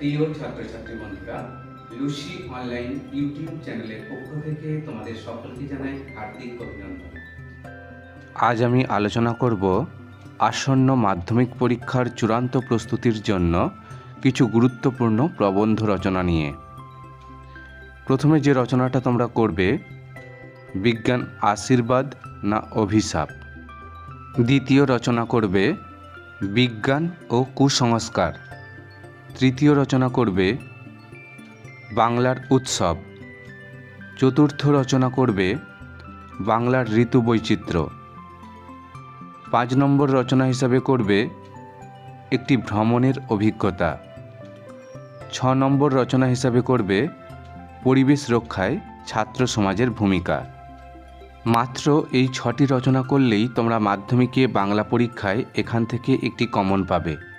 প্রিয় ছাত্রছাত্রী বন্ধুরা, লুসি অনলাইন ইউটিউব চ্যানেলের পক্ষ থেকে তোমাদের সকলকে জানাই হার্দিক অভিনন্দন। আজ আমি আলোচনা করব আসন্ন মাধ্যমিক পরীক্ষার চূড়ান্ত প্রস্তুতির জন্য কিছু গুরুত্বপূর্ণ প্রবন্ধ রচনা নিয়ে। প্রথমে যে রচনাটা তোমরা করবে, বিজ্ঞান আশীর্বাদ না অভিশাপ? দ্বিতীয় রচনা করবে, বিজ্ঞান ও কুসংস্কার। তৃতীয় রচনা করবে বাংলার উৎসব। চতুর্থ রচনা করবে বাংলার ঋতু বৈচিত্র্য। পাঁচ নম্বর রচনা হিসাবে করবে একটি ভ্রমণের অভিজ্ঞতা। ছ নম্বর রচনা হিসাবে করবে পরিবেশ রক্ষায় ছাত্র সমাজের ভূমিকা। মাত্র এই ছটি রচনা করলেই তোমরা মাধ্যমিকে বাংলা পরীক্ষায় এখান থেকে একটি কমন পাবে।